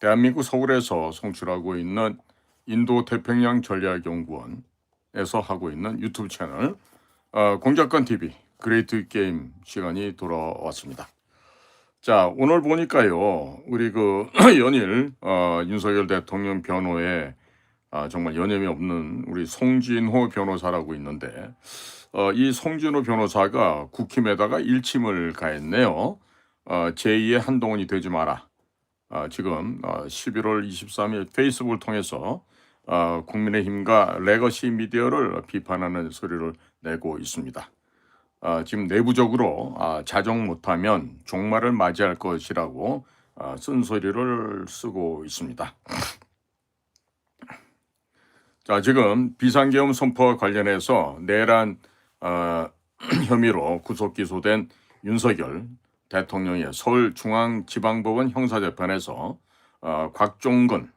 대한민국 서울에서 송출하고 있는 인도 태평양 전략연구원에서 하고 있는 유튜브 채널 어, 공작권 TV 그레이트 게임 시간이 돌아왔습니다. 자 오늘 보니까요 우리 그 연일 어, 윤석열 대통령 변호에 아, 정말 연염이 없는 우리 송진호 변호사라고 있는데 어, 이 송진호 변호사가 국힘에다가 일침을 가했네요. 어, 제2의 한동훈이 되지 마라. 아, 지금 어, 11월 23일 페이스북을 통해서 어, 국민의힘과 레거시 미디어를 비판하는 소리를 내고 있습니다. 아, 지금 내부적으로 아, 자정 못하면 종말을 맞이할 것이라고 아, 쓴소리를 쓰고 있습니다. 자, 지금 비상계엄 선포와 관련해서 내란 어, 혐의로 구속 기소된 윤석열 대통령의 서울중앙지방법원 형사재판에서 어, 곽종근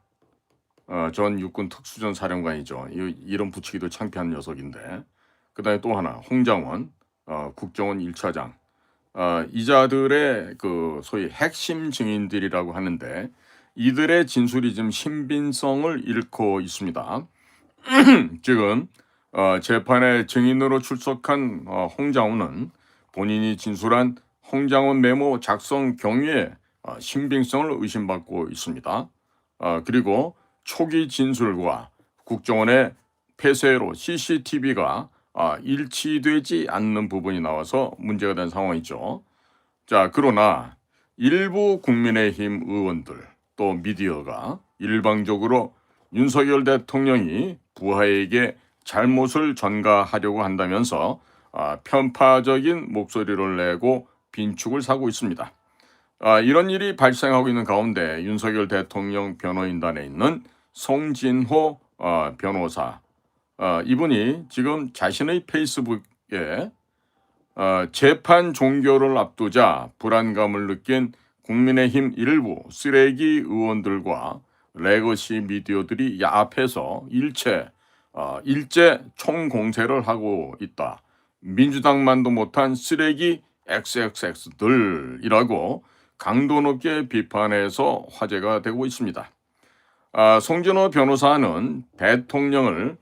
어, 전 육군 특수전 사령관이죠. 이, 이름 붙이기도 창피한 녀석인데 그 다음에 또 하나 홍장원 어, 국정원 1차장 어, 이자들의 그 소위 핵심 증인들이라고 하는데 이들의 진술이 지금 신빙성을 잃고 있습니다. 지금 어, 재판에 증인으로 출석한 어, 홍장훈은 본인이 진술한 홍장훈 메모 작성 경위에 어, 신빙성을 의심받고 있습니다. 어, 그리고 초기 진술과 국정원의 폐쇄로 CCTV가 아, 일치되지 않는 부분이 나와서 문제가 된 상황이죠. 자, 그러나 일부 국민의힘 의원들 또 미디어가 일방적으로 윤석열 대통령이 부하에게 잘못을 전가하려고 한다면서 아, 편파적인 목소리를 내고 빈축을 사고 있습니다. 아, 이런 일이 발생하고 있는 가운데 윤석열 대통령 변호인단에 있는 송진호 어, 변호사 어, 이분이 지금 자신의 페이스북에 어, 재판 종교를 앞두자 불안감을 느낀 국민의힘 일부 쓰레기 의원들과 레거시 미디어들이 야합해서 일체 어, 일제 총공세를 하고 있다. 민주당만도 못한 쓰레기 XXX들이라고 강도 높게 비판해서 화제가 되고 있습니다. 아, 송진호 변호사는 대통령을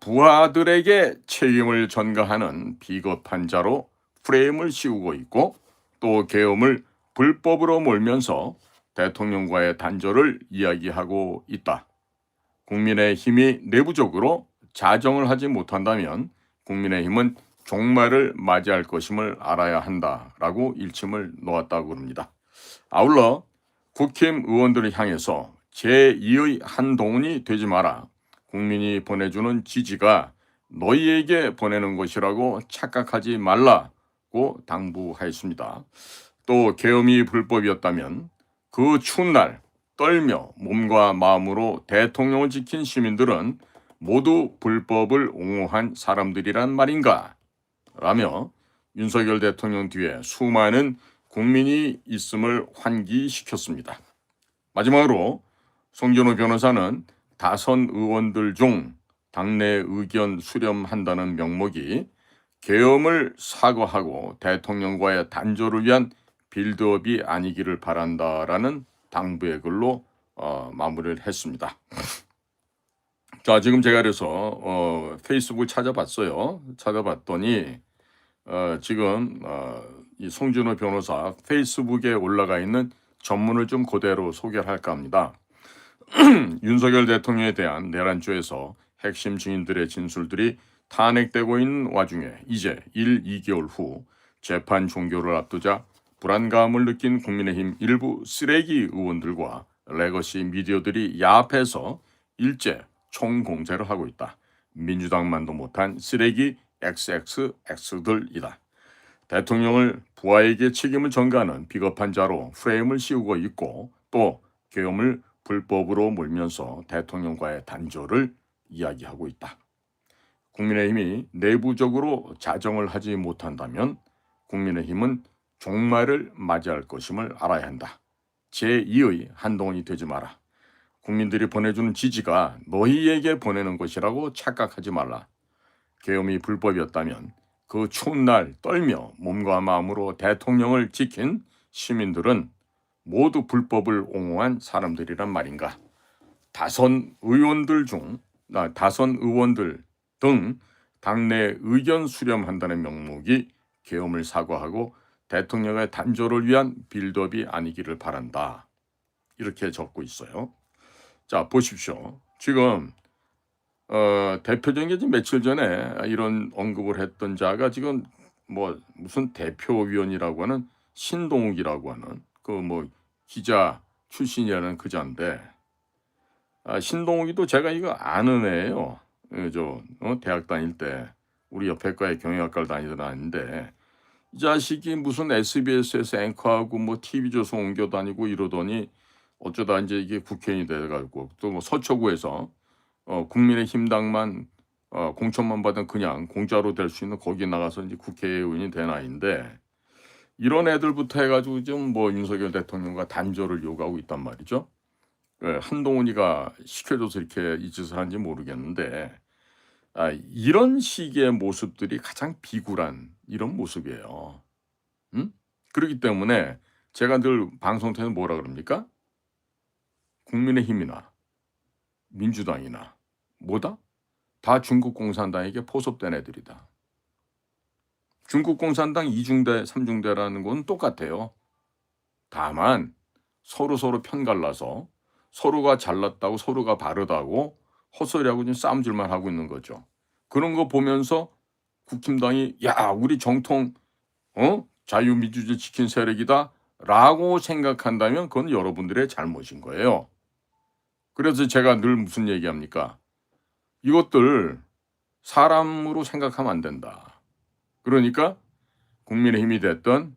부하들에게 책임을 전가하는 비겁한 자로 프레임을 씌우고 있고 또 계엄을 불법으로 몰면서 대통령과의 단절을 이야기하고 있다. 국민의 힘이 내부적으로 자정을 하지 못한다면 국민의 힘은 종말을 맞이할 것임을 알아야 한다라고 일침을 놓았다고 합니다. 아울러 국힘 의원들을 향해서 제2의 한동훈이 되지 마라. 국민이 보내주는 지지가 너희에게 보내는 것이라고 착각하지 말라고 당부하였습니다. 또 계엄이 불법이었다면 그 추운 날 떨며 몸과 마음으로 대통령을 지킨 시민들은 모두 불법을 옹호한 사람들이란 말인가? 라며 윤석열 대통령 뒤에 수많은 국민이 있음을 환기시켰습니다. 마지막으로 송진호 변호사는 다선 의원들 중 당내 의견 수렴한다는 명목이 계엄을 사과하고 대통령과의 단절을 위한 빌드업이 아니기를 바란다라는 당부의 글로 어, 마무리를 했습니다. 자, 지금 제가 그래서 어, 페이스북을 찾아봤어요. 찾아봤더니 어, 지금 어, 이 송준호 변호사 페이스북에 올라가 있는 전문을 좀 그대로 소개를 할까 합니다. 윤석열 대통령에 대한 내란죄에서 핵심 증인들의 진술들이 탄핵되고 있는 와중에 이제 1, 2개월 후 재판 종교를 앞두자 불안감을 느낀 국민의힘 일부 쓰레기 의원들과 레거시 미디어들이 야합해서 일제 총공세를 하고 있다. 민주당만도 못한 쓰레기 XXX들이다. 대통령을 부하에게 책임을 전가하는 비겁한 자로 프레임을 씌우고 있고 또 계엄을 불법으로 몰면서 대통령과의 단절을 이야기하고 있다. 국민의힘이 내부적으로 자정을 하지 못한다면 국민의힘은 종말을 맞이할 것임을 알아야 한다. 제2의 한동훈이 되지 마라. 국민들이 보내주는 지지가 너희에게 보내는 것이라고 착각하지 말라. 계엄이 불법이었다면 그 추운 날 떨며 몸과 마음으로 대통령을 지킨 시민들은 모두 불법을 옹호한 사람들이란 말인가? 다선 의원들 중 아, 다선 의원들 등 당내 의견 수렴한다는 명목이 계엄을 사과하고 대통령의 단절을 위한 빌드업이 아니기를 바란다. 이렇게 적고 있어요. 자 보십시오. 지금 어, 대표적인 게 지금 며칠 전에 이런 언급을 했던 자가 지금 뭐 무슨 대표위원이라고 하는 신동욱이라고 하는 그 뭐 기자 출신이라는 그 자인데 아, 신동욱이도 제가 이거 아는 애예요. 예, 저 어, 대학 다닐 때 우리 옆에 과에 경영학과를 다니던 아인데 이 자식이 무슨 SBS에서 앵커하고 뭐 TV조선 옮겨 다니고 이러더니 어쩌다 이제 이게 국회의원이 돼가지고 또 뭐 서초구에서 어, 국민의힘당만 어, 공천만 받은 그냥 공짜로 될 수 있는 거기 나가서 이제 국회의원이 된 아이인데 이런 애들부터 해가지고 좀뭐 윤석열 대통령과 단절을 요구하고 있단 말이죠. 예, 한동훈이가 시켜줘서 이렇게 이 짓을 하는지 모르겠는데 아, 이런 식의 모습들이 가장 비굴한 이런 모습이에요. 음? 그렇기 때문에 제가 늘 방송 통해서 뭐라 그럽니까? 국민의힘이나 민주당이나 뭐다? 다 중국 공산당에게 포섭된 애들이다. 중국 공산당 2중대, 3중대라는 건 똑같아요. 다만 서로 서로 편 갈라서 서로가 잘났다고 서로가 바르다고 헛소리하고 지금 싸움질만 하고 있는 거죠. 그런 거 보면서 국힘당이 야 우리 정통 어 자유민주주의 지킨 세력이다라고 생각한다면 그건 여러분들의 잘못인 거예요. 그래서 제가 늘 무슨 얘기합니까? 이것들 사람으로 생각하면 안 된다. 그러니까 국민의힘이 됐던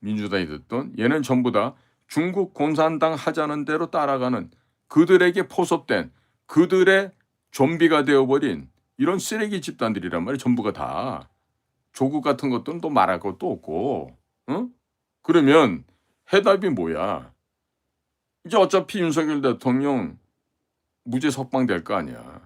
민주당이 됐던 얘는 전부 다 중국 공산당 하자는 대로 따라가는 그들에게 포섭된 그들의 좀비가 되어버린 이런 쓰레기 집단들이란 말이에요. 전부가 다. 조국 같은 것들은 또 말할 것도 없고. 응? 그러면 해답이 뭐야? 이제 어차피 윤석열 대통령 무죄 석방될 거 아니야.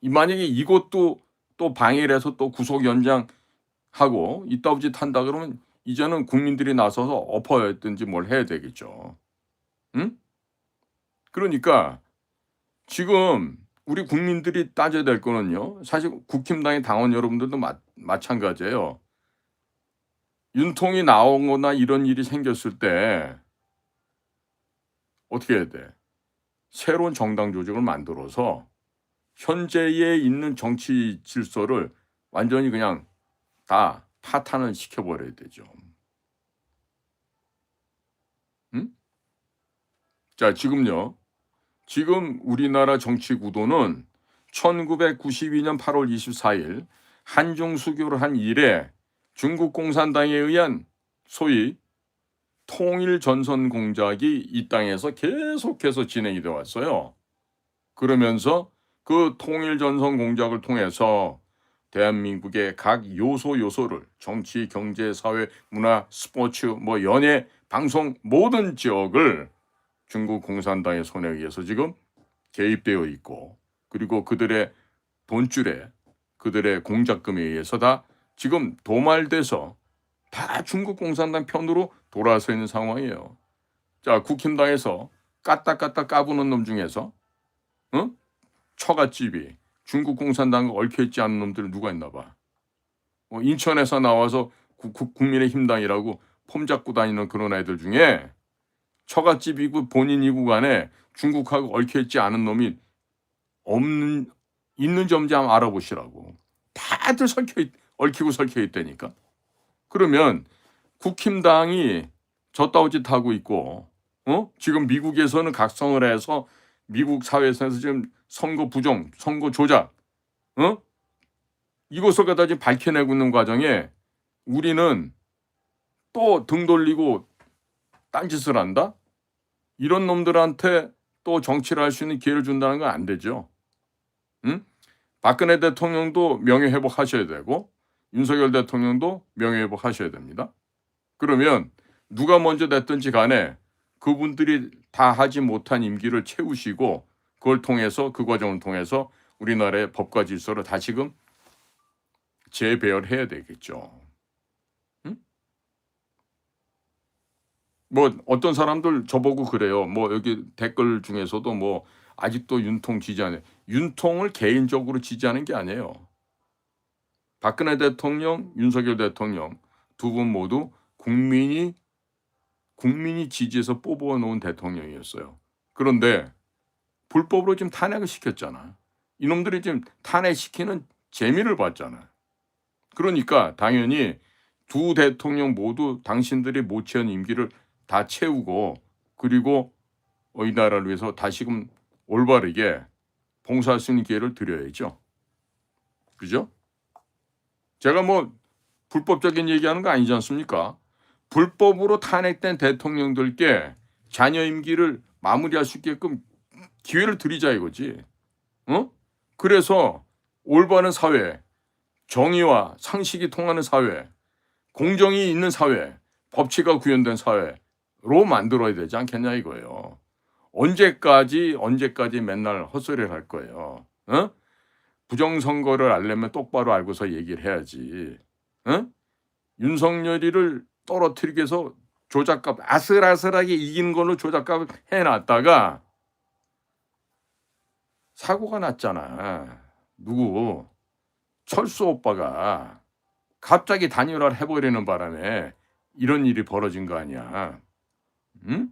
이 만약에 이것도 또 방해를 해서 또 구속 연장하고 이따 짓 한다 그러면 이제는 국민들이 나서서 엎어야든지 뭘 해야 되겠죠. 응? 그러니까 지금 우리 국민들이 따져야 될 거는요. 사실 국힘당의 당원 여러분들도 마, 마찬가지예요. 윤통이 나오거나 이런 일이 생겼을 때 어떻게 해야 돼? 새로운 정당 조직을 만들어서 현재에 있는 정치 질서를 완전히 그냥 다 파탄을 시켜버려야 되죠. 응? 자, 지금요. 지금 우리나라 정치 구도는 1992년 8월 24일 한중 수교를 한 이래 중국 공산당에 의한 소위 통일 전선 공작이 이 땅에서 계속해서 진행이 되어 왔어요. 그러면서 그 통일 전선 공작을 통해서 대한민국의 각 요소 요소를 정치, 경제, 사회, 문화, 스포츠, 뭐 연예, 방송 모든 지역을 중국 공산당의 손에 의해서 지금 개입되어 있고 그리고 그들의 돈줄에 그들의 공작금에 의해서 다 지금 도말돼서 다 중국 공산당 편으로 돌아서 있는 상황이에요. 자, 국힘당에서 까딱까딱 까부는 놈 중에서 어? 처갓집이 중국 공산당과 얽혀있지 않은 놈들 누가 있나 봐. 뭐 인천에서 나와서 구, 구, 국민의힘당이라고 폼 잡고 다니는 그런 애들 중에 처갓집이고 본인이고 간에 중국하고 얽혀있지 않은 놈이 없는 있는지 없는지 한번 알아보시라고. 다들 설켜 있, 얽히고 설켜 있다니까. 그러면 국힘당이 저따오짓 하고 있고, 어? 지금 미국에서는 각성을 해서 미국 사회에서 지금 선거 부정, 선거 조작, 어? 이것을 갖다 지금 밝혀내고 있는 과정에 우리는 또 등 돌리고 딴짓을 한다? 이런 놈들한테 또 정치를 할 수 있는 기회를 준다는 건 안 되죠. 응? 박근혜 대통령도 명예회복 하셔야 되고 윤석열 대통령도 명예회복 하셔야 됩니다. 그러면 누가 먼저 됐든지 간에 그분들이 다 하지 못한 임기를 채우시고 그걸 통해서 그 과정을 통해서 우리나라의 법과 질서를 다시금 재배열해야 되겠죠. 응? 뭐 어떤 사람들 저보고 그래요. 뭐 여기 댓글 중에서도 뭐 아직도 윤통 지지하네. 윤통을 개인적으로 지지하는 게 아니에요. 박근혜 대통령, 윤석열 대통령 두 분 모두 국민이 국민이 지지해서 뽑아 놓은 대통령이었어요. 그런데 불법으로 지금 탄핵을 시켰잖아. 이놈들이 지금 탄핵시키는 재미를 봤잖아. 그러니까 당연히 두 대통령 모두 당신들이 못 채운 임기를 다 채우고 그리고 어, 이 나라를 위해서 다시금 올바르게 봉사할 수 있는 기회를 드려야죠. 그죠? 제가 뭐 불법적인 얘기하는 거 아니지 않습니까? 불법으로 탄핵된 대통령들께 자녀 임기를 마무리할 수 있게끔 기회를 드리자 이거지. 어? 그래서 올바른 사회, 정의와 상식이 통하는 사회, 공정이 있는 사회, 법치가 구현된 사회로 만들어야 되지 않겠냐 이거예요. 언제까지 언제까지 맨날 헛소리를 할 거예요. 어? 부정선거를 알려면 똑바로 알고서 얘기를 해야지. 어? 윤석열이를 떨어뜨리기 위해서 조작값 아슬아슬하게 이기는 걸로 조작값을 해놨다가 사고가 났잖아. 누구? 철수 오빠가 갑자기 단일화를 해버리는 바람에 이런 일이 벌어진 거 아니야. 응?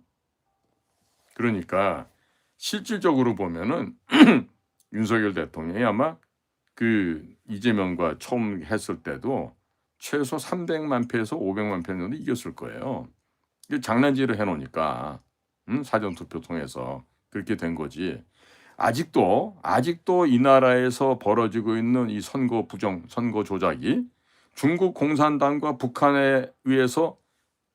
그러니까 실질적으로 보면은 윤석열 대통령이 아마 그 이재명과 처음 했을 때도 최소 300만 표에서 500만 표 정도 이겼을 거예요. 이게 장난질을 해놓으니까 음? 사전 투표 통해서 그렇게 된 거지. 아직도 아직도 이 나라에서 벌어지고 있는 이 선거 부정, 선거 조작이 중국 공산당과 북한에 의해서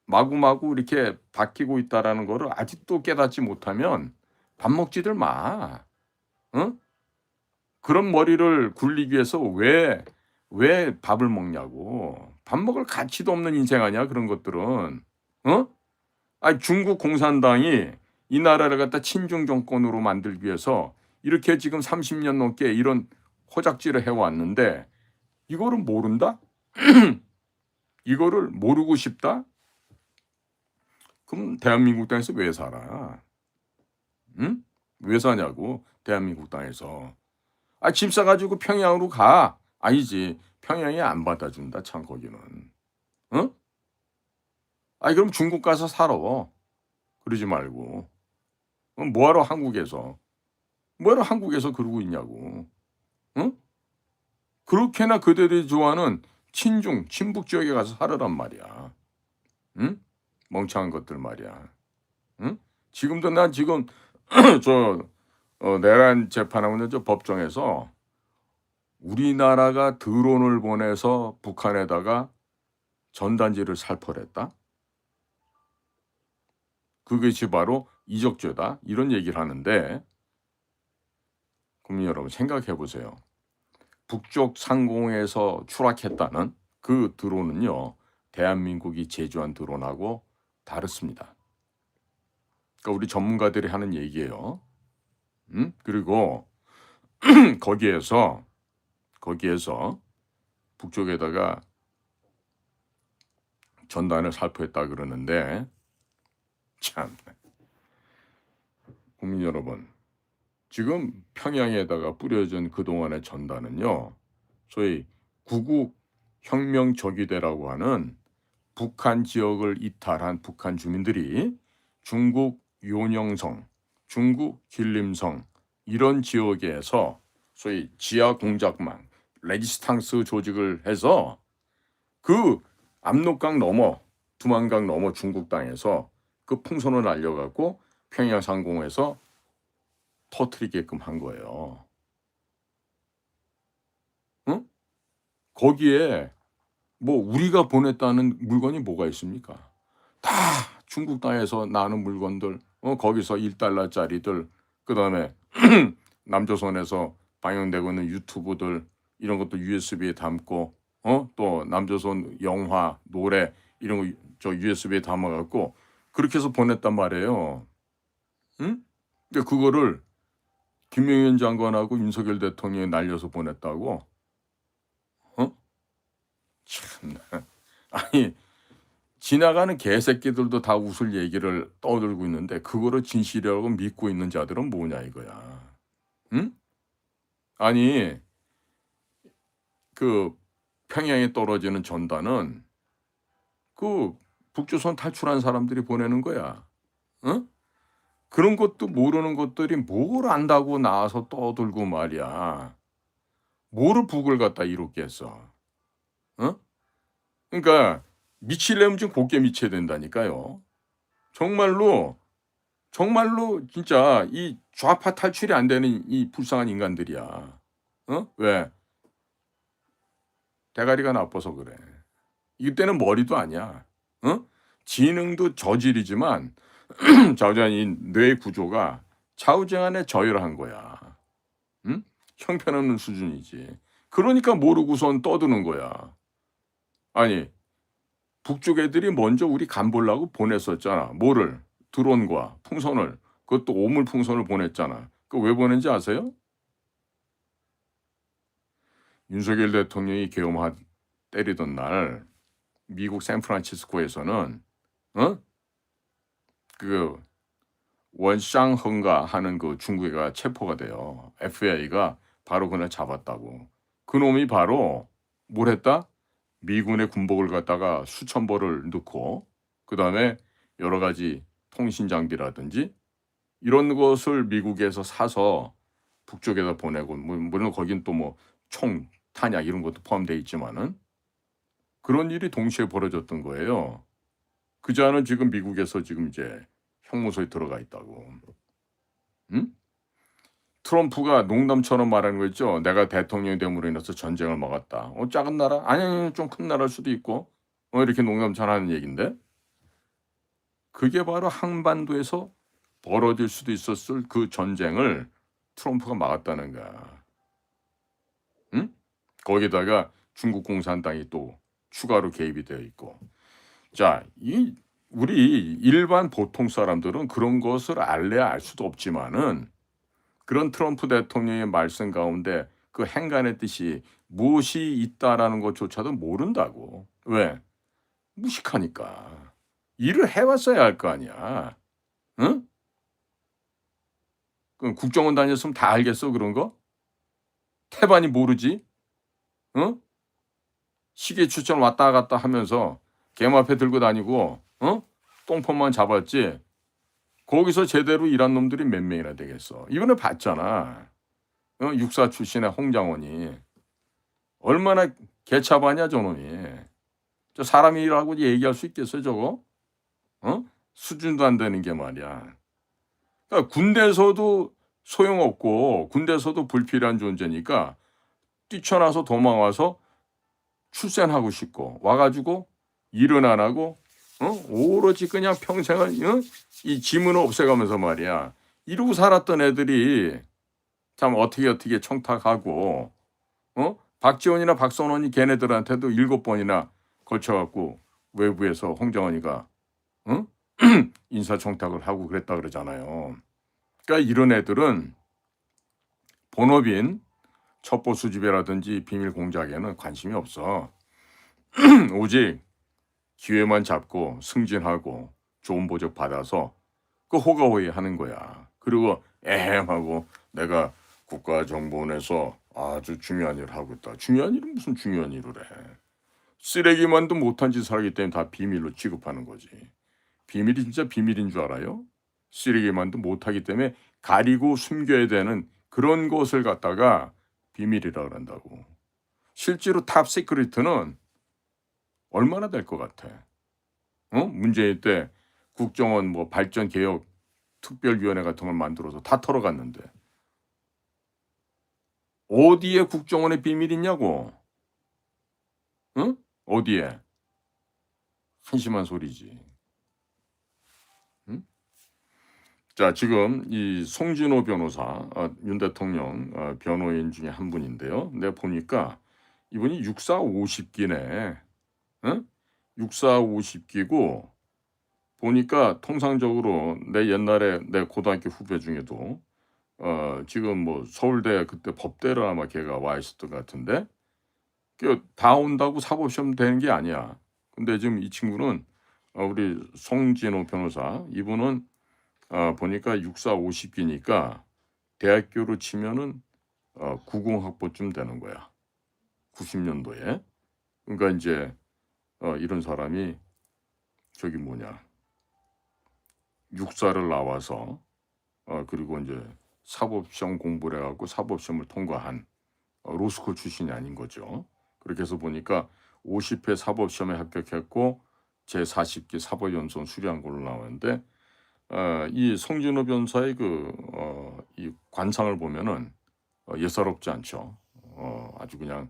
마구마구 이렇게 바뀌고 있다라는 거를 아직도 깨닫지 못하면 밥 먹지들 마. 어? 그런 머리를 굴리기 위해서 왜, 왜 밥을 먹냐고. 밥 먹을 가치도 없는 인생 아니야, 그런 것들은. 어? 아니, 중국 공산당이 이 나라를 갖다 친중 정권으로 만들기 위해서 이렇게 지금 30년 넘게 이런 호작질을 해왔는데 이거를 모른다? 이거를 모르고 싶다? 그럼 대한민국 땅에서 왜 살아? 응? 왜 사냐고 대한민국 땅에서 아짐 싸가지고 평양으로 가 아니지 평양이 안 받아준다 참 거기는 응? 아니 그럼 중국 가서 살아 그러지 말고 뭐하러 한국에서 뭐하러 한국에서 그러고 있냐고 응? 그렇게나 그들이 좋아하는 친중 친북 지역에 가서 살으란 말이야 응? 멍청한 것들 말이야 응? 지금도 난 지금 저 어, 내란 재판하고 있는 저 법정에서 우리나라가 드론을 보내서 북한에다가 전단지를 살포했다. 그것이 바로 이적죄다. 이런 얘기를 하는데 국민 여러분 생각해 보세요. 북쪽 상공에서 추락했다는 그 드론은요. 대한민국이 제조한 드론하고 다릅니다. 그러니까 우리 전문가들이 하는 얘기예요. 음? 그리고 거기에서 거기에서 북쪽에다가 전단을 살포했다 그러는데 참. 국민 여러분 지금 평양에다가 뿌려진 그동안의 전단은요 소위 구국 혁명 적이대라고 하는 북한 지역을 이탈한 북한 주민들이 중국 요녕성 중국 길림성 이런 지역에서 소위 지하 공작망 레지스탕스 조직을 해서 그 압록강 넘어 두만강 넘어 중국 땅에서 그 풍선을 날려갖고 평양 상공에서 터트리게끔 한 거예요. 응? 거기에 뭐 우리가 보냈다는 물건이 뭐가 있습니까? 다 중국 땅에서 나는 물건들, 어, 거기서 1달러짜리들, 그 다음에 남조선에서 방영되고 있는 유튜브들, 이런 것도 USB에 담고, 어, 또 남조선 영화, 노래, 이런 거 저 USB에 담아 갖고, 그렇게 해서 보냈단 말이에요. 응? 근데 그거를 김영현 장관하고 윤석열 대통령이 날려서 보냈다고? 어? 참, 아니, 지나가는 개새끼들도 다 웃을 얘기를 떠들고 있는데 그거를 진실이라고 믿고 있는 자들은 뭐냐 이거야. 응? 아니 그 평양에 떨어지는 전단은 그 북조선 탈출한 사람들이 보내는 거야. 응? 그런 것도 모르는 것들이 뭘 안다고 나와서 떠들고 말이야. 뭐를 북을 갖다 이롭겠어. 어? 그러니까 미치려면 좀 곱게 미쳐야 된다니까요. 정말로 정말로 진짜 이 좌파 탈출이 안 되는 이 불쌍한 인간들이야. 어? 왜? 대가리가 나빠서 그래. 이때는 머리도 아니야. 어? 지능도 저질이지만 자우지간이 뇌 구조가 좌우지간에 저열한 거야. 응? 형편없는 수준이지. 그러니까 모르고선 떠드는 거야. 아니 북쪽 애들이 먼저 우리 간 보려고 보냈었잖아. 뭐를? 드론과 풍선을. 그것도 오물 풍선을 보냈잖아. 그 왜 보낸지 아세요? 윤석열 대통령이 계엄하 때리던 날 미국 샌프란시스코에서는 어? 그 원샹헝가 하는 그 중국애가 체포가 돼요. FBI가 바로 그날 잡았다고. 그 놈이 바로 뭘 했다? 미군의 군복을 갖다가 수천 벌을 넣고 그 다음에 여러 가지 통신 장비라든지 이런 것을 미국에서 사서 북쪽에다 보내고 뭐- 물론 거긴 또 뭐 총 탄약 이런 것도 포함되어 있지만은 그런 일이 동시에 벌어졌던 거예요. 그자는 지금 미국에서 지금 이제 형무소에 들어가 있다고. 응? 트럼프가 농담처럼 말하는 거 있죠. 내가 대통령이 됨으로 인해서 전쟁을 막았다. 어, 작은 나라? 아니, 아니, 좀큰 나라일 수도 있고. 어, 이렇게 농담처럼 하는 얘기인데. 그게 바로 한반도에서 벌어질 수도 있었을 그 전쟁을 트럼프가 막았다는 거야. 응? 거기다가 중국 공산당이 또 추가로 개입이 되어 있고. 자, 이 우리 일반 보통 사람들은 그런 것을 알래야 알 수도 없지만은 그런 트럼프 대통령의 말씀 가운데 그 행간의 뜻이 무엇이 있다라는 것조차도 모른다고. 왜? 무식하니까. 일을 해왔어야 할 거 아니야. 응? 그럼 국정원 다녔으면 다 알겠어 그런 거? 태반이 모르지? 응? 시계 추천 왔다 갔다 하면서 개마 앞에 들고 다니고 어? 똥폰만 잡았지. 거기서 제대로 일한 놈들이 몇 명이나 되겠어. 이번에 봤잖아. 어? 육사 출신의 홍장원이 얼마나 개차반이야 저놈이. 저 사람이라고 얘기할 수 있겠어 저거? 어? 수준도 안 되는 게 말이야. 그러니까 군대에서도 소용없고 군대에서도 불필요한 존재니까 뛰쳐나서 도망와서 출산하고 싶고 와가지고 일은 안 하고 어? 오로지 그냥 평생을 어? 이 지문을 없애가면서 말이야 이러고 살았던 애들이 참 어떻게 어떻게 청탁하고 어? 박지원이나 박선원이 걔네들한테도 일곱 번이나 걸쳐갖고 외부에서 홍정원이가 어? 인사청탁을 하고 그랬다 그러잖아요. 그러니까 이런 애들은 본업인 첩보 수집이라든지 비밀 공작에는 관심이 없어. 오직 기회만 잡고 승진하고 좋은 보적 받아서 그 호가호위 하는 거야. 그리고 에헴하고 내가 국가정보원에서 아주 중요한 일을 하고 있다. 중요한 일은 무슨 중요한 일을 해. 쓰레기만도 못한 짓을 하기 때문에 다 비밀로 취급하는 거지. 비밀이 진짜 비밀인 줄 알아요? 쓰레기만도 못하기 때문에 가리고 숨겨야 되는 그런 것을 갖다가 비밀이라 그런다고. 실제로 탑 시크릿은 얼마나 될 것 같아? 어? 문재인 때 국정원 뭐 발전 개혁 특별위원회 같은 걸 만들어서 다 털어갔는데 어디에 국정원의 비밀 있냐고? 응? 어디에? 한심한 소리지. 응? 자, 지금 이 송진호 변호사, 어, 윤 대통령 어, 변호인 중에 한 분인데요. 내가 보니까 이분이 육사 50기네. 응? 육사 50기고 보니까 통상적으로 내 옛날에 내 고등학교 후배 중에도 어 지금 뭐 서울대 그때 법대를 아마 걔가 와 있었던 것 같은데 그다 온다고 사법시험 되는 게 아니야. 근데 지금 이 친구는 어, 우리 송진호 변호사 이분은 어, 보니까 64 50기니까 대학교로 치면은 어, 90학번쯤 되는 거야. 90년도에. 그러니까 이제 어, 이런 사람이 저기 뭐냐 육사를 나와서 어, 그리고 이제 사법시험 공부를 해갖고 사법시험을 통과한 어, 로스쿨 출신이 아닌 거죠. 그렇게 해서 보니까 50회 사법시험에 합격했고 제 40기 사법연수원 수료한 걸로 나오는데 어, 이 성진호 변사의 그 어, 이 관상을 보면은 어, 예사롭지 않죠. 어, 아주 그냥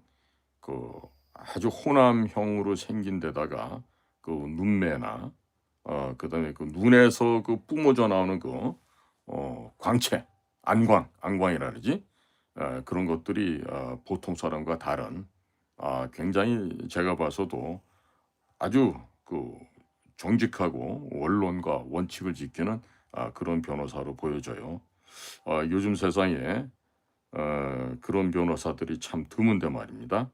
그 아주 호남형으로 생긴 데다가 그 눈매나 어, 그다음에 그 눈에서 그 뿜어져 나오는 그 어, 광채, 안광, 안광이라 그러지. 어, 그런 것들이 어, 보통 사람과 다른 아, 굉장히 제가 봐서도 아주 그 정직하고 원론과 원칙을 지키는 아, 그런 변호사로 보여져요. 아, 요즘 세상에 어, 그런 변호사들이 참 드문데 말입니다.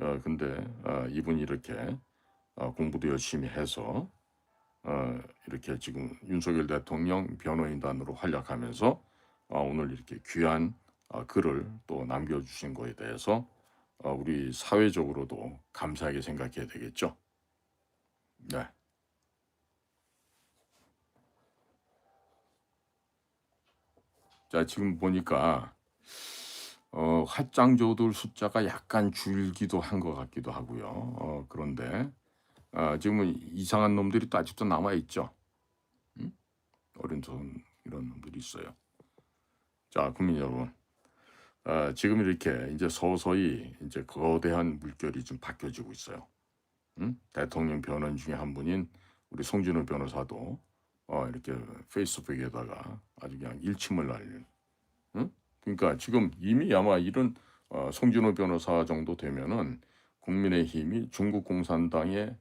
어, 근데 어, 이분이 이렇게 어, 공부도 열심히 해서 어, 이렇게 지금 윤석열 대통령 변호인단으로 활약하면서 어, 오늘 이렇게 귀한 어, 글을 또 남겨주신 거에 대해서 어, 우리 사회적으로도 감사하게 생각해야 되겠죠. 네. 자, 지금 보니까 어, 활장조들 숫자가 약간 줄기도 한 것 같기도 하고요. 어, 그런데 아, 지금은 이상한 놈들이 또 아직도 남아 있죠. 음? 어린 손 이런 놈들이 있어요. 자, 국민 여러분, 아, 지금 이렇게 이제 서서히 이제 거대한 물결이 좀 바뀌어지고 있어요. 음? 대통령 변호인 중에 한 분인 우리 송진호 변호사도 어, 이렇게 페이스북에다가 아주 그냥 일침을 날리는. 응? 그러니까 지금 이미 아마 이런 어, 송진호 변호사 정도 되면은 국민의힘이 중국 공산당의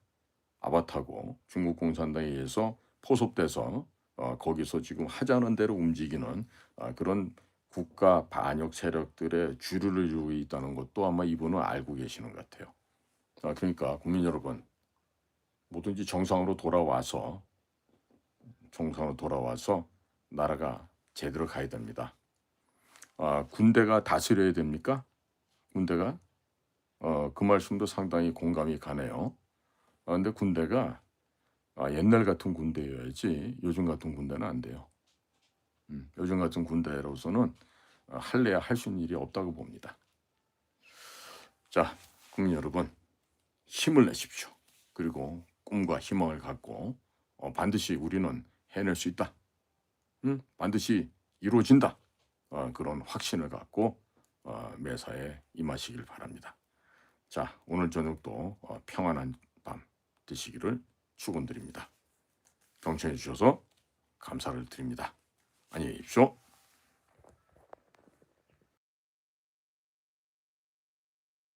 아바타고 중국 공산당에 의해서 포섭돼서 어, 거기서 지금 하자는 대로 움직이는 아, 그런 국가 반역 세력들의 주류를 이루고 있다는 것도 아마 이분은 알고 계시는 것 같아요. 아, 그러니까 국민 여러분 뭐든지 정상으로 돌아와서 정상으로 돌아와서 나라가 제대로 가야 됩니다. 아, 군대가 다스려야 됩니까? 군대가 어, 그 말씀도 상당히 공감이 가네요. 아, 근데 군대가 아, 옛날 같은 군대여야지 요즘 같은 군대는 안 돼요. 음, 요즘 같은 군대로서는 어, 할래야 할 수 있는 일이 없다고 봅니다. 자, 국민 여러분 힘을 내십시오. 그리고 꿈과 희망을 갖고 어, 반드시 우리는 해낼 수 있다. 음, 반드시 이루어진다. 어, 그런 확신을 갖고 어, 매사에 임하시길 바랍니다. 자, 오늘 저녁도 어, 평안한 밤 되시기를 축원드립니다. 경청해 주셔서 감사를 드립니다. 안녕히 계십시오.